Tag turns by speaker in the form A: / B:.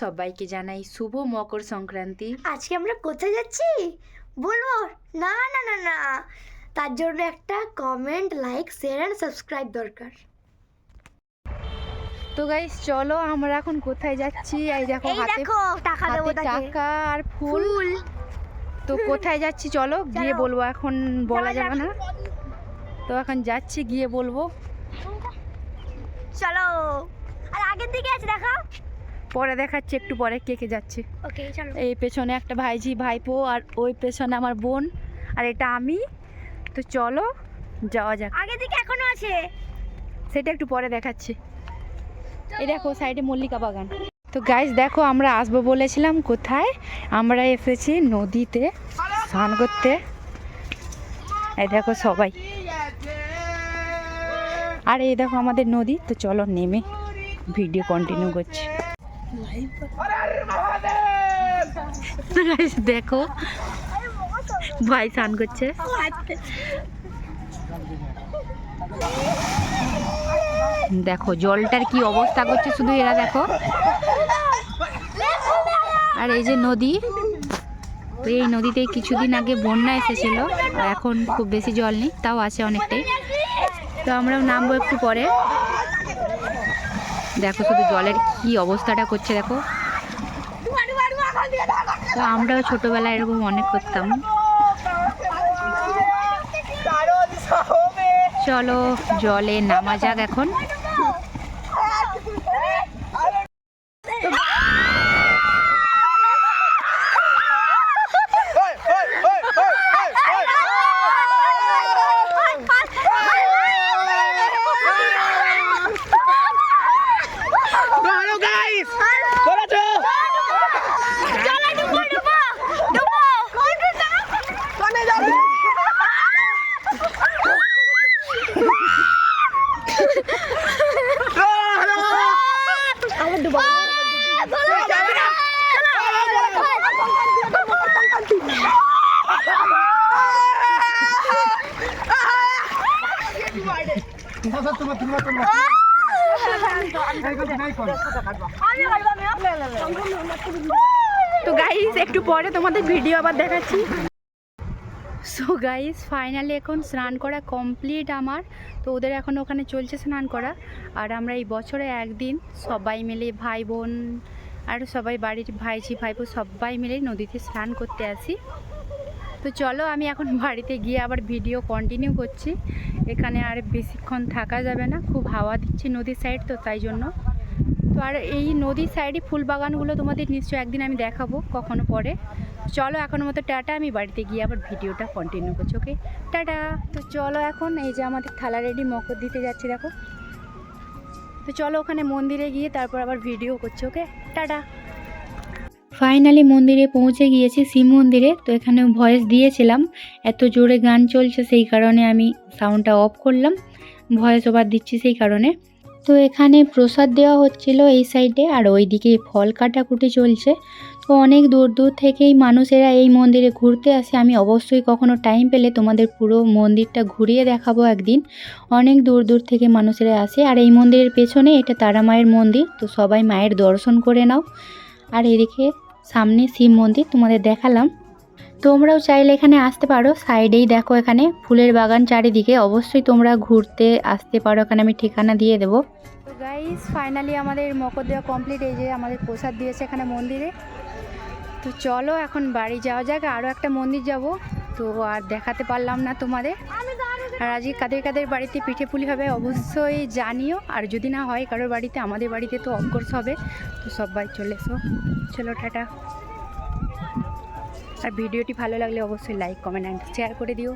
A: সবাইকে জানাই শুভ মকর সংক্রান্তি।
B: আজকে আমরা কোথায় যাচ্ছি? বলব? না না না না। তার জন্য একটা comment like share and subscribe দরকার।
A: তো গাইস চলো আমরা এখন কোথায় যাচ্ছি? এই দেখো হাতে
B: টাকা দেবো
A: টাকা আর ফুল।
B: ফুল।
A: তো কোথায় যাচ্ছি চলো? গিয়ে বলব এখন বলা যাবে না। তো এখন যাচ্ছি গিয়ে বলব।
B: চলো। আর আগের দিকে আছে দেখো।
A: পরে দেখাচ্ছি একটু পরে কে কে যাচ্ছে।
B: ওকে চলো।
A: এই পেছনে একটা ভাইঝি ভাইপো আর ওই পেছনে আমার বোন আর এটা আমি। তো চলো যাওয়া যাক।
B: আগে দিকে এখনও আছে।
A: সেটা একটু পরে দেখাচ্ছি। এই দেখো সাইডে মল্লিকা বাগান। তো গাইস দেখো আমরা আসব বলেছিলাম কোথায়? আমরা এসেছি নদীতে স্নান করতে। এই দেখো সবাই। আর এই দেখো আমাদের নদী। তো চলো নেমে ভিডিও কন্টিনিউ করছি। দেখো। ভাই স্নান করছে। দেখো, জলটার কি অবস্থা করছে শুধু এরা, দেখো। আর এই যে নদী, তো এই নদীতে কিছুদিন আগে বন্যা এসেছিল এখন খুব বেশি জল নেই, তাও আছে অনেকটাই। তো আমরাও নামবো একটু পরে। দেখো শুধু জলের কি অবস্থাটা করছে, দেখো। তো আমরাও ছোটবেলায় এরকম অনেক করতাম। চলো জলে নামা যাক এখন। তো গাইস একটু পরে তোমাদের ভিডিও আবার দেখাচ্ছি। সো গাইস ফাইনালি এখন স্নান করা কমপ্লিট আমার। তো ওদের এখন ওখানে চলছে স্নান করা। আর আমরা এই বছরে একদিন সবাই মিলে ভাই বোন আর সবাই বাড়ির ভাইঝি, ভাইপো সবাই মিলে নদীতে স্নান করতে আসি। তো চলো আমি এখন বাড়িতে গিয়ে আবার ভিডিও কন্টিনিউ করছি। এখানে আর বেশিক্ষণ থাকা যাবে না, খুব হাওয়া দিচ্ছে নদীর সাইড তো তাই জন্য। তো আর এই নদীর সাইডে ফুল বাগানগুলো তোমাদের নিশ্চয়ই একদিন আমি দেখাবো, কখনো পরে। চলো এখন মতো টাটা, আমি বাড়িতে গিয়ে আবার ভিডিওটা কন্টিনিউ করছি ওকে টাটা! তো চলো এখন এই যে আমাদের থালা রেডি মকর দিতে যাচ্ছি, দেখো। তো চলো ওখানে মন্দিরে গিয়ে তারপর আবার ভিডিও করছি ওকে টাটা। ফাইনালি মন্দিরে পৌঁছে গিয়েছি, শিব মন্দিরে। তো এখানে ভয়েস দিয়েছিলাম, এত জোরে গান চলছে সেই কারণে আমি সাউন্ডটা অফ করলাম। ভয়েস ওভার দিচ্ছি সেই কারণে। তো এখানে প্রসাদ দেওয়া হচ্ছিল এই সাইডে আর ওইদিকে ফল কাটাকুটি চলছে। তো অনেক দূর দূর থেকেই মানুষেরা এই মন্দিরে ঘুরতে আসে। আমি অবশ্যই কখনো টাইম পেলে তোমাদের পুরো মন্দিরটা ঘুরিয়ে দেখাবো একদিন। অনেক দূর দূর থেকে মানুষেরা আসে আর এই মন্দিরের পেছনে এটা তারা মায়ের মন্দির, তো সবাই মায়ের দর্শন করে নাও। আর এদিকে সামনে শিব মন্দির তোমাদের দেখালাম। তোমরাও চাইলে এখানে আসতে পারো, সাইডেই দেখো এখানে ফুলের বাগান চারিদিকে। অবশ্যই তোমরা ঘুরতে আসতে পারো, এখানে আমি ঠিকানা দিয়ে দেবো। গাইস ফাইনালি আমাদের মকর দেওয়া কমপ্লিট এই যে আমাদের প্রসাদ দিয়েছে এখানে মন্দিরে। তো চলো এখন বাড়ি যাওয়া যাক আরও একটা মন্দির যাব। তো আর দেখাতে পারলাম না তোমাদের। আর আজকে কাদের কাদের বাড়িতে পিঠে পুলি হবে অবশ্যই জানিও। আর যদি না হয় কারোর বাড়িতে আমাদের বাড়িতে তো অফকোর্স হবে। তো সবাই চলে এসো। চলো টাটা। আর ভিডিওটি ভালো লাগলে অবশ্যই লাইক কমেন্ট অ্যান্ড শেয়ার করে দিও।